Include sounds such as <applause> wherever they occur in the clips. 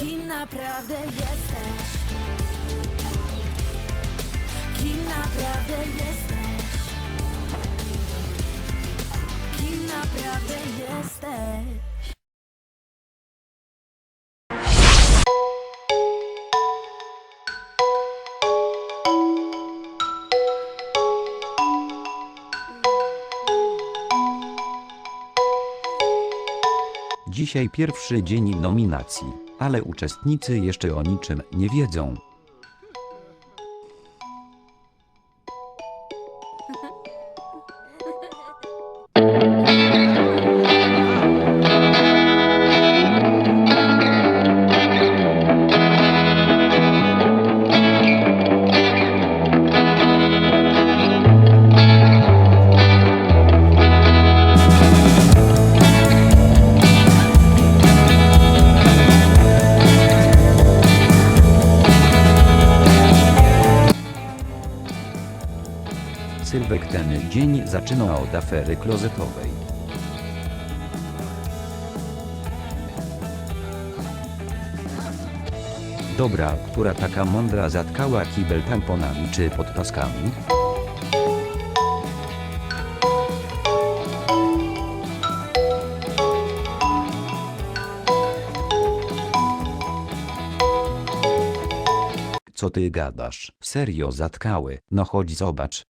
Kim naprawdę jesteś? Kim naprawdę jesteś? Kim naprawdę jesteś? Dzisiaj pierwszy dzień nominacji, ale uczestnicy jeszcze o niczym nie wiedzą. Ten dzień zaczyna od afery klozetowej. Dobra, która taka mądra zatkała kibel tamponami czy podpaskami? Co ty gadasz? Serio zatkały? No chodź zobacz.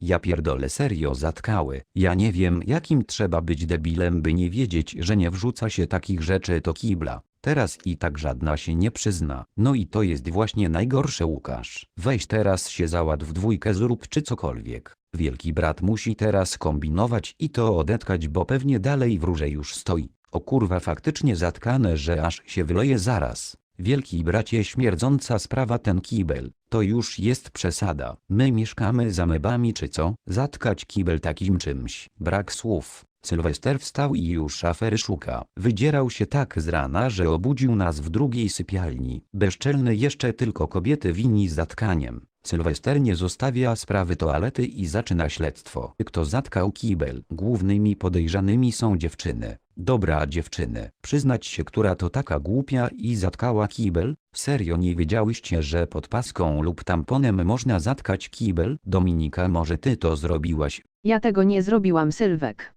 Ja pierdolę serio zatkały. Ja nie wiem jakim trzeba być debilem by nie wiedzieć, że nie wrzuca się takich rzeczy do kibla. Teraz i tak żadna się nie przyzna. No i to jest właśnie najgorsze Łukasz. Weź teraz się załatw w dwójkę zrób czy cokolwiek. Wielki brat musi teraz kombinować i to odetkać bo pewnie dalej w rurze już stoi. O kurwa faktycznie zatkane że aż się wyleje zaraz. Wielki bracie śmierdząca sprawa ten kibel, to już jest przesada. My mieszkamy za mebami czy co? Zatkać kibel takim czymś. Brak słów. Sylwester wstał i już afery szuka. Wydzierał się tak z rana, że obudził nas w drugiej sypialni. Bezczelny jeszcze tylko kobiety wini zatkaniem. Sylwester nie zostawia sprawy toalety i zaczyna śledztwo. Kto zatkał kibel? Głównymi podejrzanymi są dziewczyny. Dobra dziewczyny, przyznać się, która to taka głupia i zatkała kibel? Serio nie wiedziałyście, że pod paską lub tamponem można zatkać kibel? Dominika, może ty to zrobiłaś? Ja tego nie zrobiłam, Sylwek.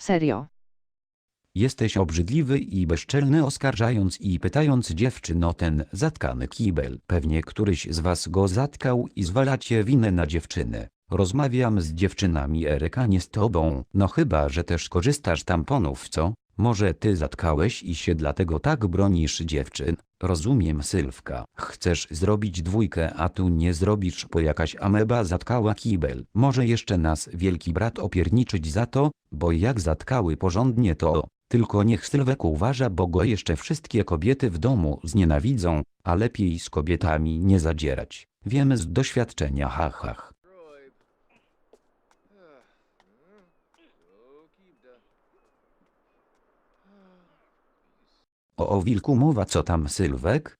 Serio. Jesteś obrzydliwy i bezczelny oskarżając i pytając dziewczyn o ten zatkany kibel. Pewnie któryś z was go zatkał i zwalacie winę na dziewczyny. Rozmawiam z dziewczynami Eryka nie z tobą, no chyba, że też korzystasz tamponów co? Może ty zatkałeś i się dlatego tak bronisz dziewczyn? Rozumiem Sylwka. Chcesz zrobić dwójkę a tu nie zrobisz bo jakaś ameba zatkała kibel. Może jeszcze nas wielki brat opierniczyć za to, bo jak zatkały porządnie to tylko niech Sylwek uważa, bo go jeszcze wszystkie kobiety w domu znienawidzą, a lepiej z kobietami nie zadzierać. Wiemy z doświadczenia hachach. O, o wilku mowa co tam Sylwek?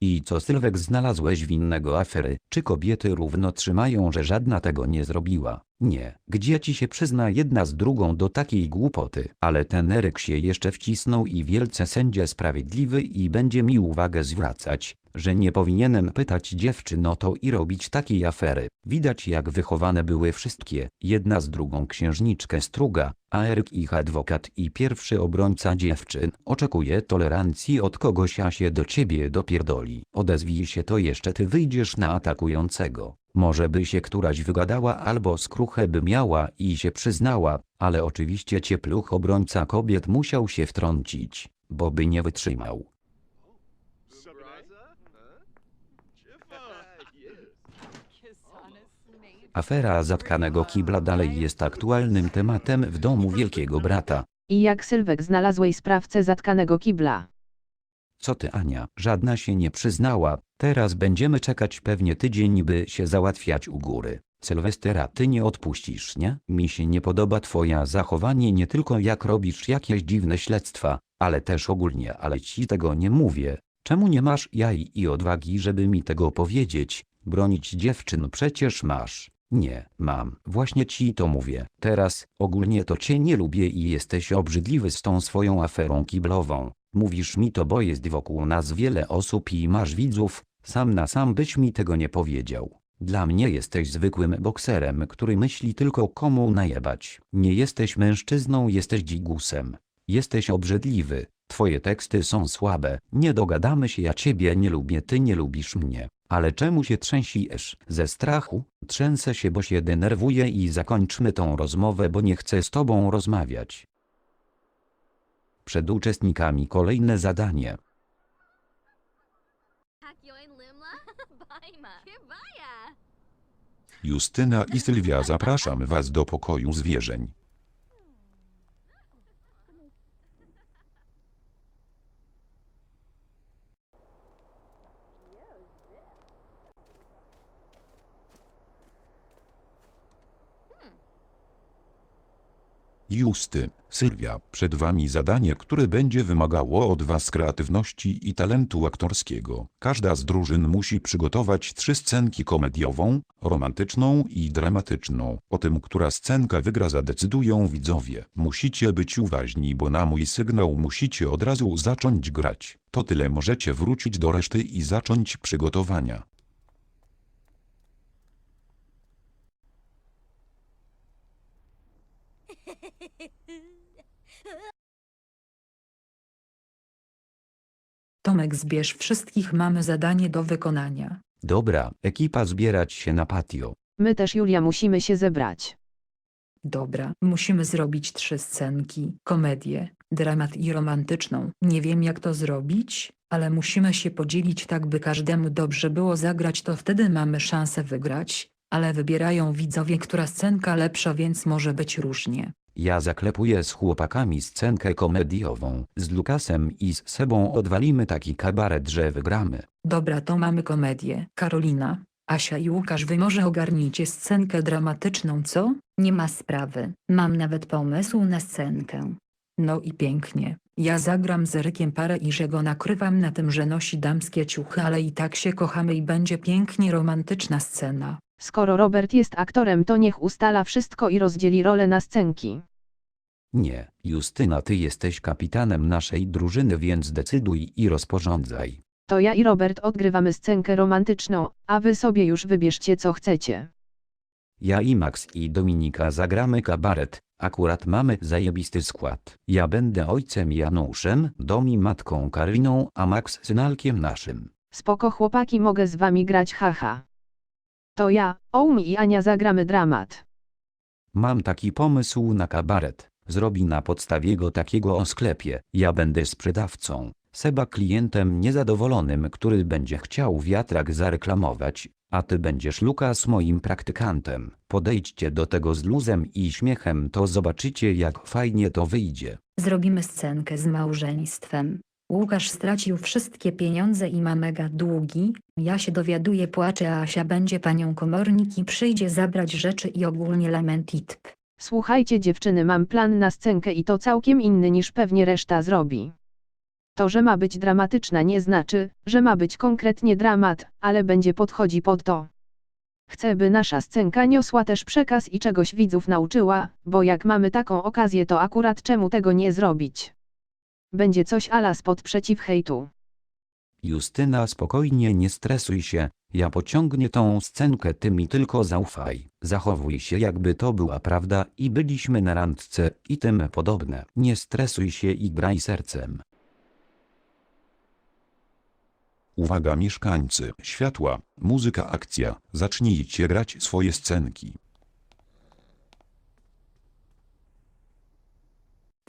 I co Sylwek znalazłeś winnego afery? Czy kobiety równo trzymają, że żadna tego nie zrobiła? Nie. Gdzie ci się przyzna jedna z drugą do takiej głupoty? Ale ten Eryk się jeszcze wcisnął i wielce sędzia sprawiedliwy i będzie mi uwagę zwracać, że nie powinienem pytać dziewczyn o to i robić takiej afery. Widać jak wychowane były wszystkie, jedna z drugą księżniczkę struga, a Eryk ich adwokat i pierwszy obrońca dziewczyn oczekuje tolerancji od kogoś a się do ciebie dopierdoli. Odezwij się to jeszcze ty wyjdziesz na atakującego. Może by się któraś wygadała albo skruchę by miała i się przyznała, ale oczywiście ciepluch obrońca kobiet musiał się wtrącić, bo by nie wytrzymał. Afera zatkanego kibla dalej jest aktualnym tematem w domu wielkiego brata. I jak Sylwek znalazłeś sprawcę zatkanego kibla? Co ty Ania, żadna się nie przyznała, teraz będziemy czekać pewnie tydzień by się załatwiać u góry. Sylwestera ty nie odpuścisz, nie? Mi się nie podoba twoja zachowanie nie tylko jak robisz jakieś dziwne śledztwa, ale też ogólnie, ale ci tego nie mówię. Czemu nie masz jaj i odwagi, żeby mi tego powiedzieć? Bronić dziewczyn przecież masz. Nie, mam. Właśnie ci to mówię. Teraz, ogólnie to cię nie lubię i jesteś obrzydliwy z tą swoją aferą kiblową. Mówisz mi to, bo jest wokół nas wiele osób i masz widzów. Sam na sam byś mi tego nie powiedział. Dla mnie jesteś zwykłym bokserem, który myśli tylko komu najebać. Nie jesteś mężczyzną, jesteś dzigusem. Jesteś obrzydliwy. Twoje teksty są słabe. Nie dogadamy się, ja ciebie nie lubię, ty nie lubisz mnie. Ale czemu się trzęsiesz? Ze strachu? Trzęsę się, bo się denerwuję i zakończmy tą rozmowę, bo nie chcę z tobą rozmawiać. Przed uczestnikami kolejne zadanie. <laughs> Justyna i Sylwia zapraszam was do pokoju zwierzeń. Justy, Sylwia, przed wami zadanie, które będzie wymagało od was kreatywności i talentu aktorskiego. Każda z drużyn musi przygotować trzy scenki komediową, romantyczną i dramatyczną. O tym, która scenka wygra zadecydują widzowie. Musicie być uważni, bo na mój sygnał musicie od razu zacząć grać. To tyle możecie wrócić do reszty i zacząć przygotowania. Tomek zbierz wszystkich mamy zadanie do wykonania. Dobra, ekipa zbierać się na patio. My też Julia musimy się zebrać. Dobra, musimy zrobić trzy scenki, komedię, dramat i romantyczną. Nie wiem jak to zrobić, ale musimy się podzielić tak by każdemu dobrze było zagrać to wtedy mamy szansę wygrać, ale wybierają widzowie która scenka lepsza więc może być różnie. Ja zaklepuję z chłopakami scenkę komediową. Z Lukasem i z Sebą odwalimy taki kabaret, że wygramy. Dobra to mamy komedię. Karolina, Asia i Łukasz wy może ogarnijcie scenkę dramatyczną co? Nie ma sprawy. Mam nawet pomysł na scenkę. No i pięknie. Ja zagram z Rykiem parę i że go nakrywam na tym, że nosi damskie ciuchy, ale i tak się kochamy i będzie pięknie romantyczna scena. Skoro Robert jest aktorem, to niech ustala wszystko i rozdzieli rolę na scenki. Nie, Justyna, ty jesteś kapitanem naszej drużyny, więc decyduj i rozporządzaj. To ja i Robert odgrywamy scenkę romantyczną, a wy sobie już wybierzcie co chcecie. Ja i Max i Dominika zagramy kabaret. Akurat mamy zajebisty skład. Ja będę ojcem Januszem, Domi matką Kariną, a Max synalkiem naszym. Spoko chłopaki mogę z wami grać haha. To ja, Oumi i Ania zagramy dramat. Mam taki pomysł na kabaret. Zrobi na podstawie go takiego o sklepie. Ja będę sprzedawcą. Seba klientem niezadowolonym, który będzie chciał wiatrak zareklamować, a ty będziesz Lukas moim praktykantem. Podejdźcie do tego z luzem i śmiechem, to zobaczycie jak fajnie to wyjdzie. Zrobimy scenkę z małżeństwem. Łukasz stracił wszystkie pieniądze i ma mega długi. Ja się dowiaduję, płaczę, a Asia będzie panią komornik i przyjdzie zabrać rzeczy i ogólnie lamentit. Słuchajcie dziewczyny, mam plan na scenkę i to całkiem inny niż pewnie reszta zrobi. To, że ma być dramatyczna nie znaczy, że ma być konkretnie dramat, ale będzie podchodzi pod to. Chcę, by nasza scenka niosła też przekaz i czegoś widzów nauczyła, bo jak mamy taką okazję, to akurat czemu tego nie zrobić? Będzie coś ala spod przeciw hejtu. Justyna spokojnie nie stresuj się, ja pociągnie tą scenkę ty mi tylko zaufaj. Zachowuj się jakby to była prawda i byliśmy na randce i tym podobne. Nie stresuj się i graj sercem. Uwaga mieszkańcy, światła, muzyka, akcja, zacznijcie grać swoje scenki.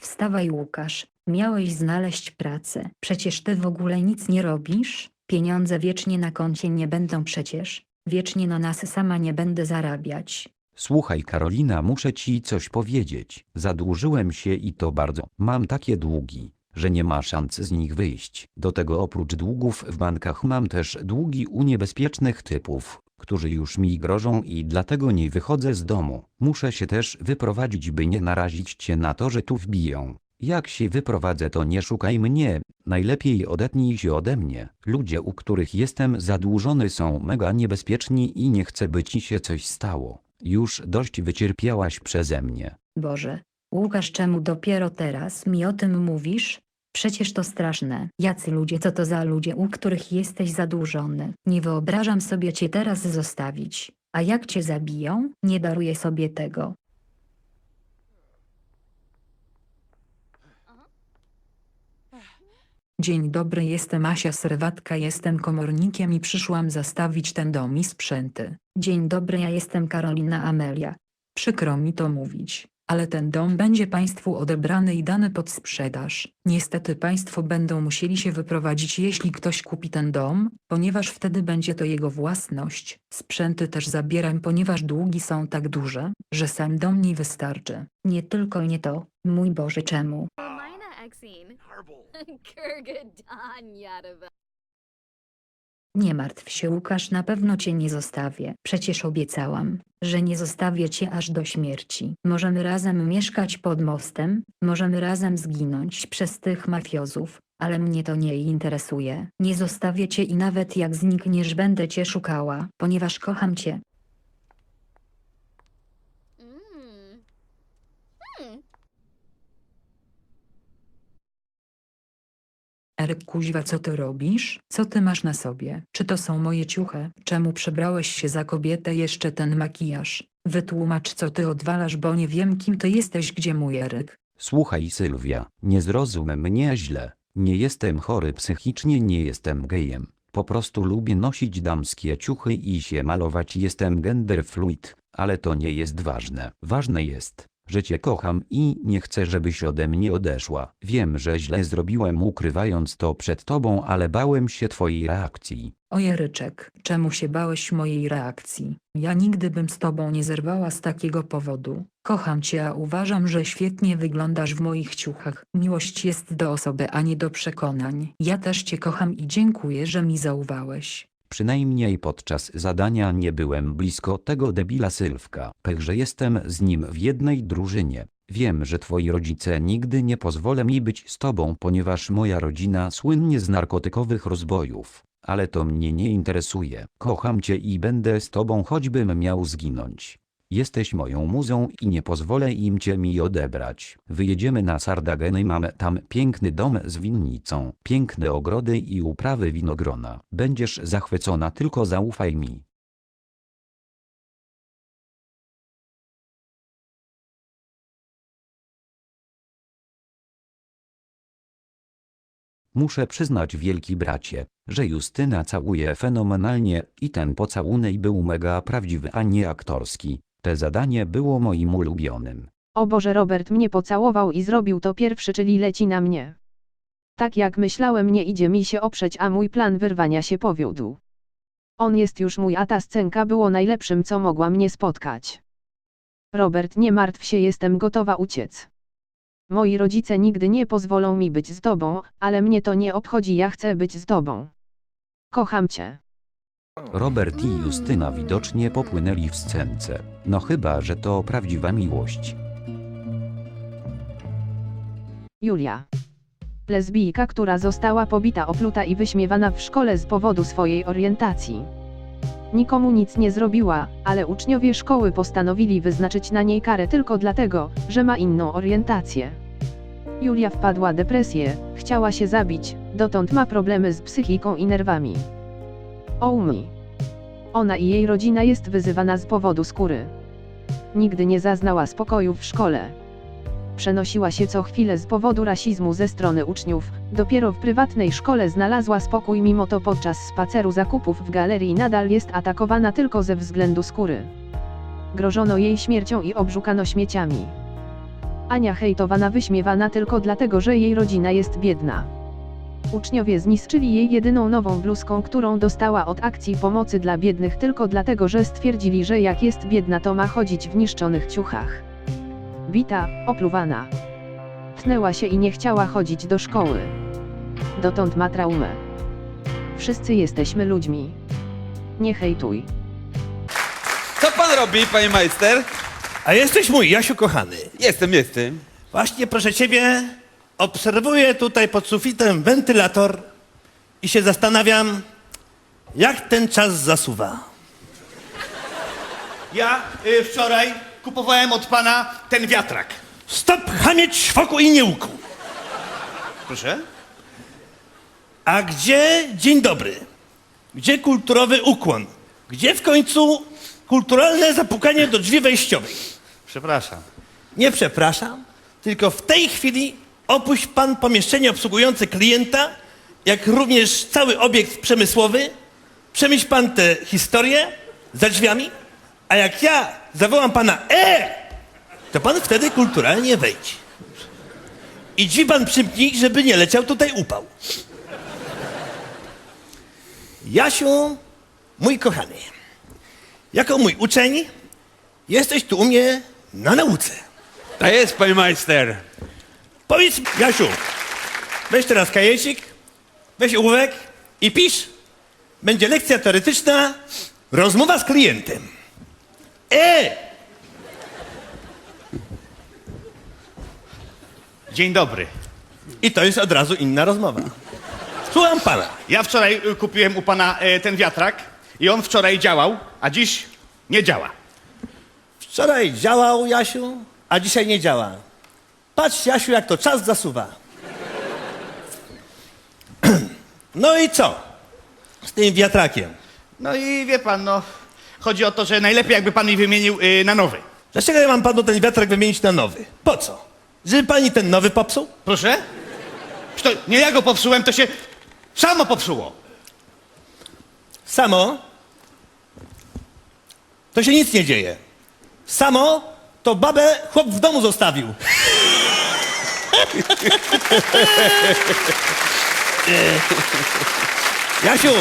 Wstawaj Łukasz, miałeś znaleźć pracę. Przecież ty w ogóle nic nie robisz? Pieniądze wiecznie na koncie nie będą przecież. Wiecznie na nas sama nie będę zarabiać. Słuchaj Karolina muszę ci coś powiedzieć. Zadłużyłem się i to bardzo. Mam takie długi, że nie ma szans z nich wyjść. Do tego oprócz długów w bankach mam też długi u niebezpiecznych typów, którzy już mi grożą i dlatego nie wychodzę z domu. Muszę się też wyprowadzić by nie narazić cię na to, że tu wbiją. Jak się wyprowadzę to nie szukaj mnie, najlepiej odetnij się ode mnie. Ludzie u których jestem zadłużony są mega niebezpieczni i nie chcę by ci się coś stało. Już dość wycierpiałaś przeze mnie. Boże, Łukasz, czemu dopiero teraz mi o tym mówisz? Przecież to straszne. Jacy ludzie, co to za ludzie, u których jesteś zadłużony? Nie wyobrażam sobie cię teraz zostawić. A jak cię zabiją? Nie daruję sobie tego. Dzień dobry, jestem Asia Serwatka, jestem komornikiem i przyszłam zastawić ten dom i sprzęty. Dzień dobry, ja jestem Karolina Amelia. Przykro mi to mówić, ale ten dom będzie państwu odebrany i dany pod sprzedaż. Niestety państwo będą musieli się wyprowadzić, jeśli ktoś kupi ten dom, ponieważ wtedy będzie to jego własność. Sprzęty też zabieram, ponieważ długi są tak duże, że sam dom nie wystarczy. Nie tylko nie to. Mój Boże, czemu? Mina Exine. Kurgadan Yadava. Nie martw się, Łukasz, na pewno cię nie zostawię. Przecież obiecałam, że nie zostawię cię aż do śmierci. Możemy razem mieszkać pod mostem, możemy razem zginąć przez tych mafiozów, ale mnie to nie interesuje. Nie zostawię cię i nawet jak znikniesz, będę cię szukała, ponieważ kocham cię. Erek kuźwa, co ty robisz? Co ty masz na sobie? Czy to są moje ciuchy? Czemu przebrałeś się za kobietę jeszcze ten makijaż? Wytłumacz, co ty odwalasz, bo nie wiem, kim ty jesteś, gdzie mój Eryk. Słuchaj Sylwia, nie zrozum mnie źle. Nie jestem chory psychicznie, nie jestem gejem. Po prostu lubię nosić damskie ciuchy i się malować. Jestem gender fluid, ale to nie jest ważne. Ważne jest, że cię kocham i nie chcę, żebyś ode mnie odeszła. Wiem, że źle zrobiłem ukrywając to przed tobą, ale bałem się twojej reakcji. Ryczek, czemu się bałeś mojej reakcji? Ja nigdy bym z tobą nie zerwała z takiego powodu. Kocham cię, a uważam, że świetnie wyglądasz w moich ciuchach. Miłość jest do osoby, a nie do przekonań. Ja też cię kocham i dziękuję, że mi zaufałeś. Przynajmniej podczas zadania nie byłem blisko tego debila Sylwka. Pech, że jestem z nim w jednej drużynie. Wiem, że twoi rodzice nigdy nie pozwolą mi być z tobą, ponieważ moja rodzina słynnie z narkotykowych rozbojów. Ale to mnie nie interesuje. Kocham cię i będę z tobą choćbym miał zginąć. Jesteś moją muzą i nie pozwolę im cię mi odebrać. Wyjedziemy na Sardageny, mamy tam piękny dom z winnicą, piękne ogrody i uprawy winogrona. Będziesz zachwycona, tylko zaufaj mi. Muszę przyznać wielki bracie, że Justyna całuje fenomenalnie i ten pocałunek był mega prawdziwy, a nie aktorski. Te zadanie było moim ulubionym. O Boże, Robert mnie pocałował i zrobił to pierwszy, czyli leci na mnie. Tak jak myślałem, nie idzie mi się oprzeć, a mój plan wyrwania się powiódł. On jest już mój, a ta scenka było najlepszym, co mogła mnie spotkać. Robert, nie martw się, jestem gotowa uciec. Moi rodzice nigdy nie pozwolą mi być z tobą, ale mnie to nie obchodzi, ja chcę być z tobą. Kocham cię. Robert i Justyna widocznie popłynęli w scence. No chyba, że to prawdziwa miłość. Julia. Lesbijka, która została pobita, opluta i wyśmiewana w szkole z powodu swojej orientacji. Nikomu nic nie zrobiła, ale uczniowie szkoły postanowili wyznaczyć na niej karę tylko dlatego, że ma inną orientację. Julia wpadła depresję, chciała się zabić, dotąd ma problemy z psychiką i nerwami. Oumi. Ona i jej rodzina jest wyzywana z powodu skóry. Nigdy nie zaznała spokoju w szkole przenosiła się co chwilę z powodu rasizmu ze strony uczniów, dopiero w prywatnej szkole znalazła spokój mimo to podczas spaceru zakupów w galerii nadal jest atakowana tylko ze względu skóry. Grożono jej śmiercią i obrzukano śmieciami. Ania hejtowana wyśmiewana tylko dlatego, że jej rodzina jest biedna. Uczniowie zniszczyli jej jedyną nową bluzką, którą dostała od akcji pomocy dla biednych tylko dlatego, że stwierdzili, że jak jest biedna to ma chodzić w niszczonych ciuchach bita, opluwana. Tnęła się i nie chciała chodzić do szkoły. Dotąd ma traumę. Wszyscy jesteśmy ludźmi. Nie hejtuj. Co pan robi, panie majster? A jesteś mój, Jasiu kochany. Jestem, jestem. Właśnie, proszę ciebie, obserwuję tutaj pod sufitem wentylator i się zastanawiam, jak ten czas zasuwa. Ja y, wczoraj kupowałem od pana ten wiatrak. Stop chamieć wokół i nie łuku. Proszę? A gdzie dzień dobry? Gdzie kulturowy ukłon? Gdzie w końcu kulturalne zapukanie do drzwi wejściowej? Przepraszam. Nie przepraszam, tylko w tej chwili opuść pan pomieszczenie obsługujące klienta, jak również cały obiekt przemysłowy. Przemyśl pan tę historię za drzwiami, a jak ja zawołam pana E, to pan wtedy kulturalnie wejdź. I drzwi pan przymknij, żeby nie leciał tutaj upał. Jasiu, mój kochany, jako mój uczeń, jesteś tu u mnie na nauce. To jest, panie majster. Powiedz, Jasiu, weź teraz kajecik, weź ołówek i pisz. Będzie lekcja teoretyczna, rozmowa z klientem. E! Dzień dobry. I to jest od razu inna rozmowa. Słucham pana. Ja wczoraj y, kupiłem u pana e, ten wiatrak i on wczoraj działał, a dziś nie działa. Wczoraj działał, Jasiu, a dzisiaj nie działa. Patrz, Jasiu, jak to czas zasuwa. <clears throat> No i co? Z tym wiatrakiem. No i wie pan, no, chodzi o to, że najlepiej jakby pan mi wymienił y, na nowy. Dlaczego ja mam panu ten wiatrak wymienić na nowy? Po co? Żeby pani ten nowy popsuł? Proszę? Czy To nie ja go popsułem, to się samo popsuło. Samo to się nic nie dzieje. Samo to babę chłop w domu zostawił. <laughs> Jasiu,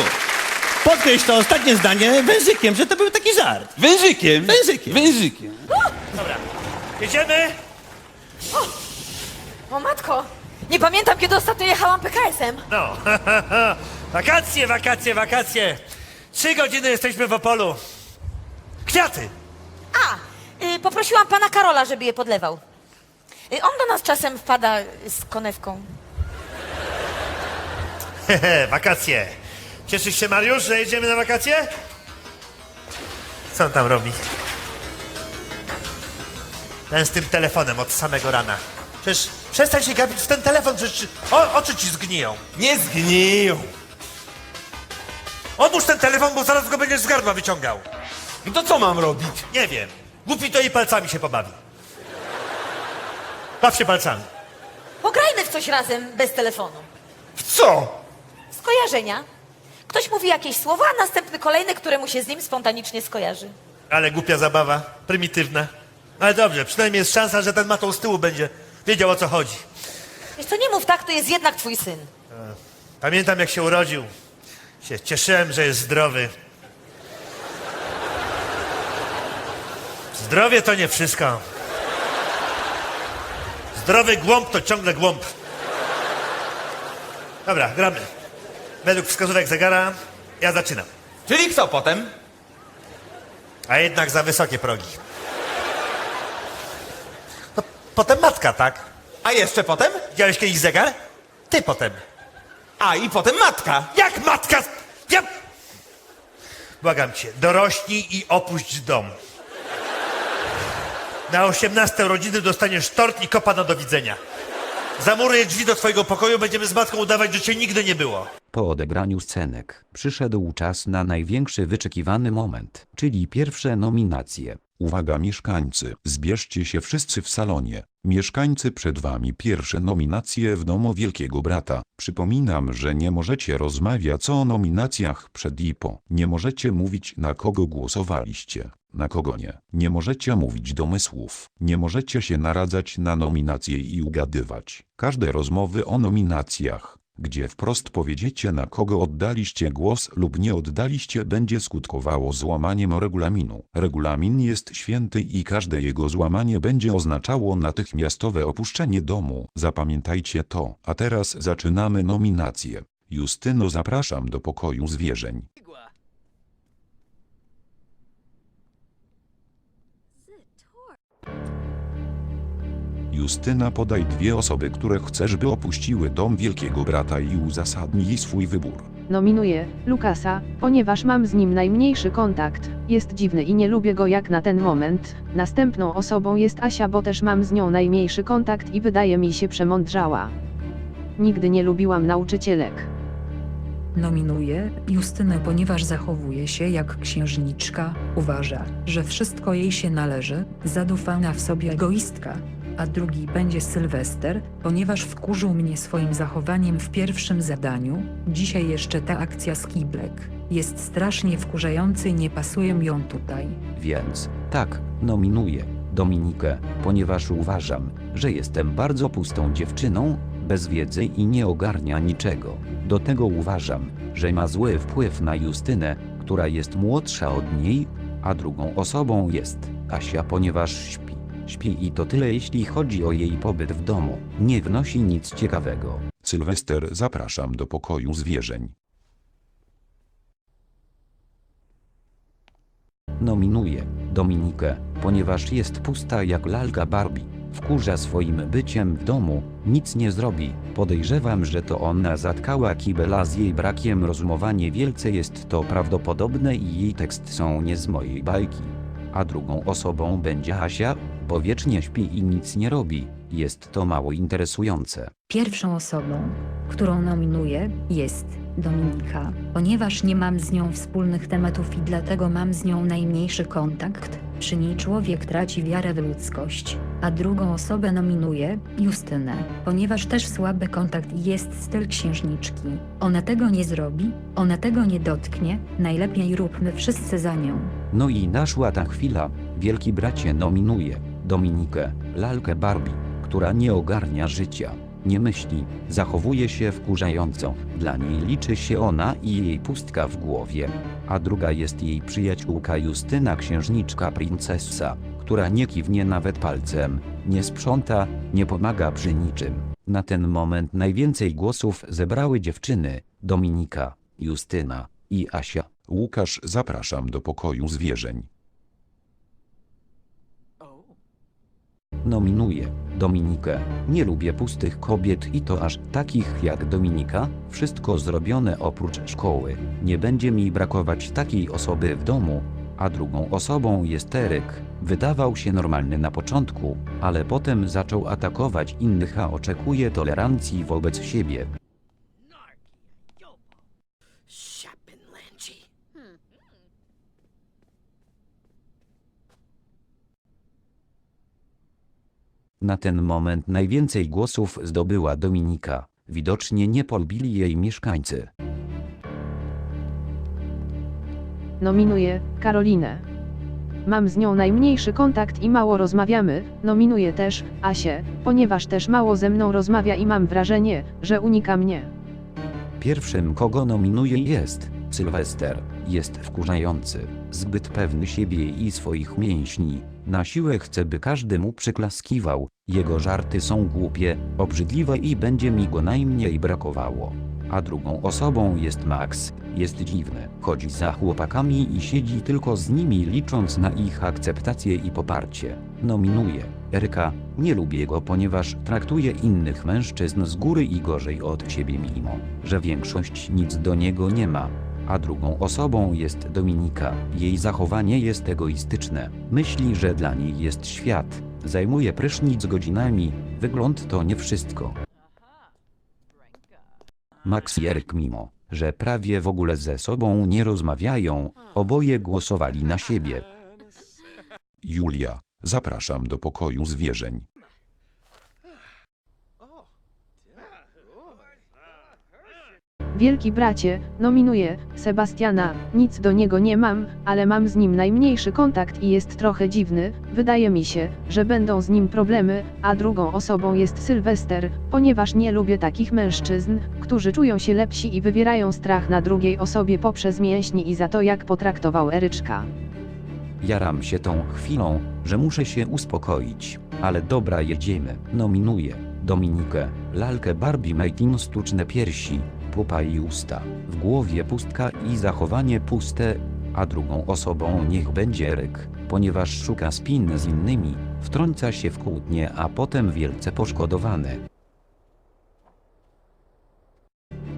podkreśl to ostatnie zdanie wężykiem, że to był taki żart. Wężykiem. Wężykiem. Wężykiem. Jedziemy? O matko, nie pamiętam kiedy ostatnio jechałam PKS-em. No, <laughs> wakacje, wakacje, wakacje. Trzy godziny jesteśmy w Opolu. Kwiaty. A, y, poprosiłam pana Karola, żeby je podlewał. Y, on do nas czasem wpada z konewką. Hehe, wakacje. Cieszysz się, Mariusz, że jedziemy na wakacje? Co on tam robi? Ten z tym telefonem od samego rana. Przecież przestań się gapić w ten telefon, przecież o, oczy ci zgniją. Nie zgniją. Odłóż ten telefon, bo zaraz go będziesz z gardła wyciągał. I to co mam robić? Nie wiem. Głupi to i palcami się pobawi. Baw się palcami. Pograjmy w coś razem bez telefonu. W co? Skojarzenia. Ktoś mówi jakieś słowa, a następny kolejny, któremu się z nim spontanicznie skojarzy. Ale głupia zabawa, prymitywna. Ale dobrze, przynajmniej jest szansa, że ten matą z tyłu będzie wiedział o co chodzi. Wiesz co, nie mów tak, to jest jednak twój syn. Pamiętam jak się urodził. Się cieszyłem, że jest zdrowy. Zdrowie to nie wszystko. Zdrowy głąb to ciągle głąb. Dobra, gramy. Według wskazówek zegara ja zaczynam. Czyli co potem? A jednak za wysokie progi. No, potem matka, tak? A jeszcze potem? Widziałeś kiedyś zegar? Ty potem. A i potem matka. Jak matka? Ja... Błagam cię, dorośnij i opuść dom. Na 18 urodziny dostaniesz tort i kopa na do widzenia. Zamuruję drzwi do twojego pokoju, będziemy z matką udawać, że cię nigdy nie było. Po odegraniu scenek przyszedł czas na największy wyczekiwany moment, czyli pierwsze nominacje. Uwaga mieszkańcy, zbierzcie się wszyscy w salonie. Mieszkańcy przed wami pierwsze nominacje w domu Wielkiego Brata. Przypominam, że nie możecie rozmawiać o nominacjach przed i po. Nie możecie mówić na kogo głosowaliście, na kogo nie. Nie możecie mówić domysłów. Nie możecie się naradzać na nominacje i ugadywać. Każde rozmowy o nominacjach gdzie wprost powiedziecie na kogo oddaliście głos lub nie oddaliście będzie skutkowało złamaniem regulaminu. Regulamin jest święty i każde jego złamanie będzie oznaczało natychmiastowe opuszczenie domu. Zapamiętajcie to. A teraz zaczynamy nominację. Justyno zapraszam do pokoju zwierzeń. Justyna podaj dwie osoby, które chcesz by opuściły dom Wielkiego Brata i uzasadnij swój wybór. Nominuję Lukasa, ponieważ mam z nim najmniejszy kontakt. Jest dziwny i nie lubię go jak na ten moment. Następną osobą jest Asia, bo też mam z nią najmniejszy kontakt i wydaje mi się przemądrzała. Nigdy nie lubiłam nauczycielek. Nominuję Justynę, ponieważ zachowuje się jak księżniczka, uważa, że wszystko jej się należy, zadufana w sobie egoistka. A drugi będzie Sylwester, ponieważ wkurzył mnie swoim zachowaniem w pierwszym zadaniu. Dzisiaj jeszcze ta akcja z Kiblek. Jest strasznie wkurzający i nie pasuje mi ją tutaj. Więc, tak, nominuję Dominikę, ponieważ uważam, że jestem bardzo pustą dziewczyną, bez wiedzy i nie ogarnia niczego. Do tego uważam, że ma zły wpływ na Justynę, która jest młodsza od niej, a drugą osobą jest Asia, ponieważ śpi. Śpi i to tyle jeśli chodzi o jej pobyt w domu. Nie wnosi nic ciekawego. Sylwester, zapraszam do pokoju zwierzeń. Nominuję Dominikę, ponieważ jest pusta jak lalka Barbie. Wkurza swoim byciem w domu, nic nie zrobi. Podejrzewam, że to ona zatkała kibela z jej brakiem rozumowania. Wielce jest to prawdopodobne i jej tekst są nie z mojej bajki. A drugą osobą będzie Asia, bo wiecznie śpi i nic nie robi. Jest to mało interesujące. Pierwszą osobą, którą nominuję, jest Dominika, ponieważ nie mam z nią wspólnych tematów i dlatego mam z nią najmniejszy kontakt. Przy niej człowiek traci wiarę w ludzkość. A drugą osobę nominuję Justynę, ponieważ też słaby kontakt jest styl księżniczki. Ona tego nie zrobi, ona tego nie dotknie, najlepiej róbmy wszyscy za nią. No i naszła ta chwila, wielki bracie nominuje Dominikę, lalkę Barbie, która nie ogarnia życia, nie myśli, zachowuje się wkurzająco, dla niej liczy się ona i jej pustka w głowie. A druga jest jej przyjaciółka Justyna księżniczka princessa, która nie kiwnie nawet palcem, nie sprząta, nie pomaga przy niczym. Na ten moment najwięcej głosów zebrały dziewczyny, Dominika, Justyna i Asia. Łukasz, zapraszam do pokoju zwierzeń. Nominuję Dominikę. Nie lubię pustych kobiet i to aż takich jak Dominika. Wszystko zrobione oprócz szkoły. Nie będzie mi brakować takiej osoby w domu. A drugą osobą jest Eryk. Wydawał się normalny na początku, ale potem zaczął atakować innych, a oczekuje tolerancji wobec siebie. Na ten moment najwięcej głosów zdobyła Dominika. Widocznie nie polubili jej mieszkańcy. Nominuję Karolinę. Mam z nią najmniejszy kontakt i mało rozmawiamy. Nominuję też Asię, ponieważ też mało ze mną rozmawia i mam wrażenie, że unika mnie. Pierwszym kogo nominuję jest Sylwester. Jest wkurzający, zbyt pewny siebie i swoich mięśni. Na siłę chce by każdy mu przyklaskiwał. Jego żarty są głupie, obrzydliwe i będzie mi go najmniej brakowało. A drugą osobą jest Max. Jest dziwny, chodzi za chłopakami i siedzi tylko z nimi licząc na ich akceptację i poparcie. Nominuję Eryka. Nie lubię go, ponieważ traktuje innych mężczyzn z góry i gorzej od siebie mimo, że większość nic do niego nie ma. A drugą osobą jest Dominika. Jej zachowanie jest egoistyczne. Myśli, że dla niej jest świat. Zajmuje prysznic godzinami. Wygląd to nie wszystko. Max i Eryk mimo, że prawie w ogóle ze sobą nie rozmawiają, oboje głosowali na siebie. Julia, zapraszam do pokoju zwierzeń. Wielki bracie, nominuję Sebastiana. Nic do niego nie mam, ale mam z nim najmniejszy kontakt i jest trochę dziwny. Wydaje mi się, że będą z nim problemy, a drugą osobą jest Sylwester, ponieważ nie lubię takich mężczyzn, którzy czują się lepsi i wywierają strach na drugiej osobie poprzez mięśnie i za to jak potraktował Eryczka. Jaram się tą chwilą, że muszę się uspokoić, ale dobra jedziemy. Nominuję Dominikę, lalkę Barbie Made in sztuczne piersi, pupa i usta, w głowie pustka i zachowanie puste, a drugą osobą niech będzie Eryk, ponieważ szuka spin z innymi, wtrąca się w kłótnie, a potem wielce poszkodowany.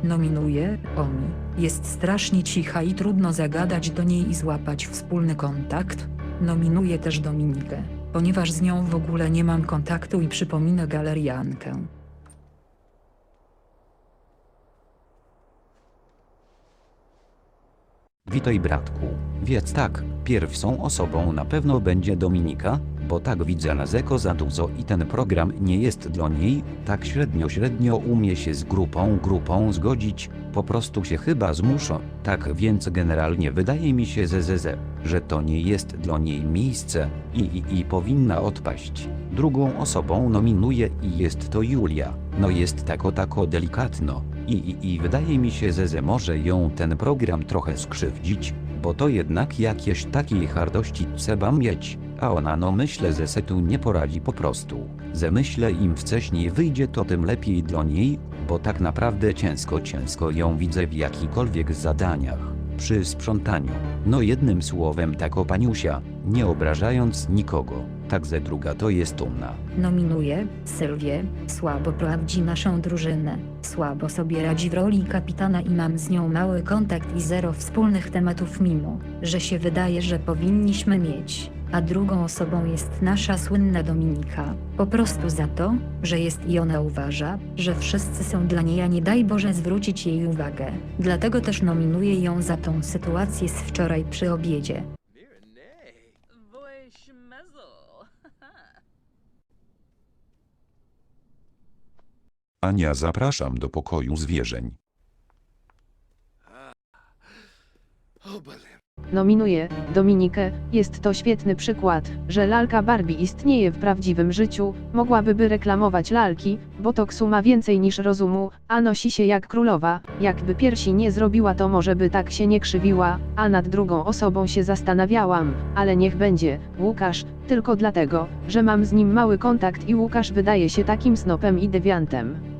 Nominuję Omi. Jest strasznie cicha i trudno zagadać do niej i złapać wspólny kontakt. Nominuję też Dominikę, ponieważ z nią w ogóle nie mam kontaktu i przypomina galeriankę. Witaj bratku. Więc tak, pierwszą osobą na pewno będzie Dominika, bo tak widzę na Zeko za dużo i ten program nie jest dla niej, tak średnio średnio umie się z grupą grupą zgodzić, po prostu się chyba zmuszą, tak więc generalnie wydaje mi się ZZZ, że to nie jest dla niej miejsce i, i, i powinna odpaść. Drugą osobą nominuję i jest to Julia, no jest tako tako delikatno, i, i, i wydaje mi się, że może ją ten program trochę skrzywdzić, bo to jednak jakieś takiej hardości trzeba mieć, a ona no myślę, że se tu nie poradzi po prostu. Ze myślę im wcześniej wyjdzie to tym lepiej dla niej, bo tak naprawdę ciężko ciężko ją widzę w jakichkolwiek zadaniach, przy sprzątaniu. No jednym słowem tako paniusia, nie obrażając nikogo, także druga to jest ona. Nominuję Sylwię. Słabo prowadzi naszą drużynę. Słabo sobie radzi w roli kapitana i mam z nią mały kontakt i zero wspólnych tematów mimo, że się wydaje, że powinniśmy mieć. A drugą osobą jest nasza słynna Dominika. Po prostu za to, że jest i ona uważa, że wszyscy są dla niej, a nie daj Boże zwrócić jej uwagę. Dlatego też nominuję ją za tą sytuację z wczoraj przy obiedzie. Ania zapraszam do pokoju zwierzeń. Nominuję Dominikę. Jest to świetny przykład, że lalka Barbie istnieje w prawdziwym życiu. Mogłaby by reklamować lalki, botoksu ma więcej niż rozumu, a nosi się jak królowa. Jakby piersi nie zrobiła, to może by tak się nie krzywiła, a nad drugą osobą się zastanawiałam, ale niech będzie Łukasz, tylko dlatego, że mam z nim mały kontakt i Łukasz wydaje się takim snopem i dewiantem.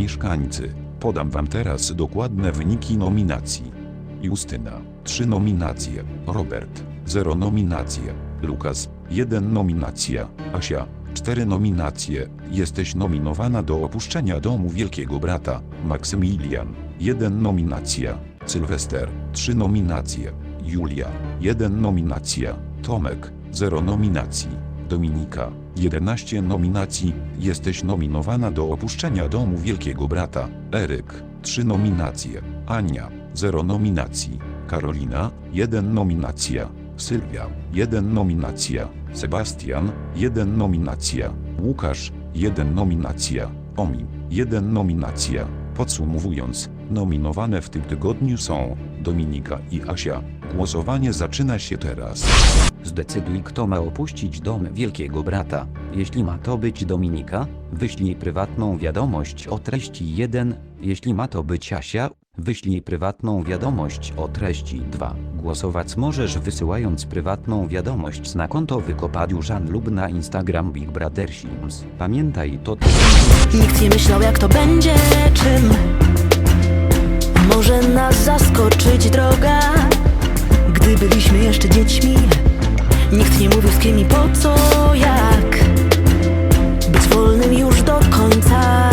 Mieszkańcy, podam wam teraz dokładne wyniki nominacji. Justyna, 3 nominacje, Robert, 0 nominacje, Lukas, 1 nominacja, Asia, 4 nominacje, jesteś nominowana do opuszczenia domu Wielkiego Brata, Maksymilian, 1 nominacja, Sylwester, 3 nominacje, Julia, 1 nominacja, Tomek, 0 nominacji, Dominika, 11 nominacji, jesteś nominowana do opuszczenia domu Wielkiego Brata, Eryk, 3 nominacje, Ania, 0 nominacji, Karolina, 1 nominacja, Sylwia, 1 nominacja, Sebastian, 1 nominacja, Łukasz, 1 nominacja, Omi, 1 nominacja. Podsumowując, nominowane w tym tygodniu są Dominika i Asia. Głosowanie zaczyna się teraz. Zdecyduj kto ma opuścić dom Wielkiego Brata. Jeśli ma to być Dominika, wyślij prywatną wiadomość o treści 1, jeśli ma to być Asia, wyślij prywatną wiadomość o treści 2. Głosować możesz wysyłając prywatną wiadomość na konto Wykopadiu Żan lub na Instagram Big Brother Sims. Pamiętaj to to Nikt nie myślał jak to będzie, czym Może nas zaskoczyć droga Gdy byliśmy jeszcze dziećmi Nikt nie mówił z kim i po co, jak. Być wolnym już do końca